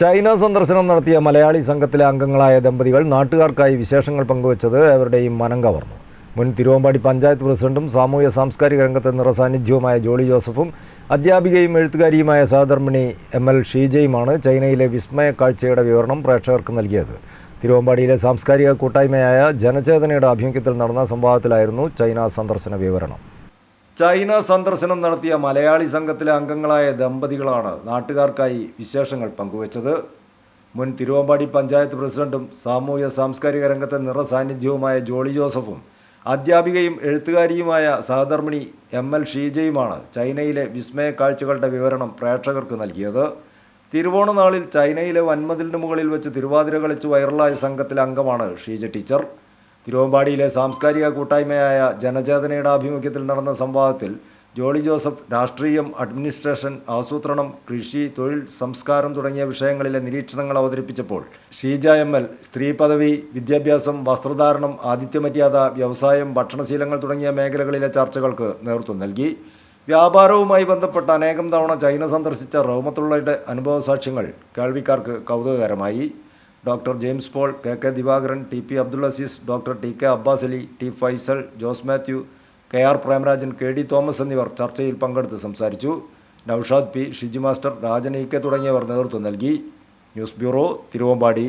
China സന്ദർശനം നടത്തിയ മലയാളി സംഘത്തിലെ അംഗങ്ങളായ ദമ്പതികൾ നാട്ടുകാർക്കായി വിശേഷങ്ങൾ പങ്കുവച്ചത് അവരുടെയും മനം കവർന്നു. മുൻ തിരുവമ്പാടി പഞ്ചായത്ത് പ്രസിഡന്റും സാമൂഹ്യ സാംസ്കാരിക രംഗത്തെ നിറസാന്നിധ്യവുമായ ജോളി ജോസഫും അധ്യാപികയും എഴുത്തുകാരിയുമായ സഹധർമ്മിണി എം എൽ ഷീജയുമാണ് ചൈനയിലെ വിസ്മയ കാഴ്ചയുടെ വിവരണം പ്രേക്ഷകർക്ക് നൽകിയത്. തിരുവമ്പാടിയിലെ സാംസ്കാരിക കൂട്ടായ്മയായ ജനചേതനയുടെ ആഭിമുഖ്യത്തിൽ നടന്ന സംവാദത്തിലായിരുന്നു ചൈന സന്ദർശന വിവരണം. ചൈന സന്ദർശനം നടത്തിയ മലയാളി സംഘത്തിലെ അംഗങ്ങളായ ദമ്പതികളാണ് നാട്ടുകാർക്കായി വിശേഷങ്ങൾ പങ്കുവച്ചത്. മുൻ തിരുവമ്പാടി പഞ്ചായത്ത് പ്രസിഡന്റും സാമൂഹ്യ സാംസ്കാരിക രംഗത്തെ നിറസാന്നിധ്യവുമായ ജോളി ജോസഫും അധ്യാപികയും എഴുത്തുകാരിയുമായ സഹധർമ്മിണി എം എൽ ഷീജയുമാണ് ചൈനയിലെ വിസ്മയ കാഴ്ചകളുടെ വിവരണം പ്രേക്ഷകർക്ക് നൽകിയത്. തിരുവോണനാളിൽ ചൈനയിലെ വൻമതിലിന് മുകളിൽ വെച്ച് തിരുവാതിര കളിച്ച് വൈറലായ സംഘത്തിലെ അംഗമാണ് ഷീജ ടീച്ചർ. തിരുവമ്പാടിയിലെ സാംസ്കാരിക കൂട്ടായ്മയായ ജനചേതനയുടെ ആഭിമുഖ്യത്തിൽ നടന്ന സംവാദത്തിൽ ജോളി ജോസഫ് രാഷ്ട്രീയം അഡ്മിനിസ്ട്രേഷൻ ആസൂത്രണം കൃഷി തൊഴിൽ സംസ്കാരം തുടങ്ങിയ വിഷയങ്ങളിലെ നിരീക്ഷണങ്ങൾ അവതരിപ്പിച്ചപ്പോൾ ഷീജ എം എൽ സ്ത്രീ പദവി വിദ്യാഭ്യാസം വസ്ത്രധാരണം ആതിഥ്യമര്യാദ വ്യവസായം ഭക്ഷണശീലങ്ങൾ തുടങ്ങിയ മേഖലകളിലെ ചർച്ചകൾക്ക് നേതൃത്വം നൽകി. വ്യാപാരവുമായി ബന്ധപ്പെട്ട അനേകം തവണ ചൈന സന്ദർശിച്ച റഹ്മത്തുള്ളയുടെ അനുഭവ സാക്ഷ്യങ്ങൾ കേൾവിക്കാർക്ക് കൗതുകകരമായി. Doctor James Paul K K Divakaran T P Abdul Aziz doctor T K Abbas Ali T Faisal Jose Mathew K R Premarajan K D Thomas എന്നിവർ ചർച്ചയിൽ പങ്കെടുത്ത് സംസാരിച്ചു. Naushad P Shiji master Rajan E K തുടങ്ങിയവർ നേതൃത്വം നൽകി. News bureau Thiruvambady.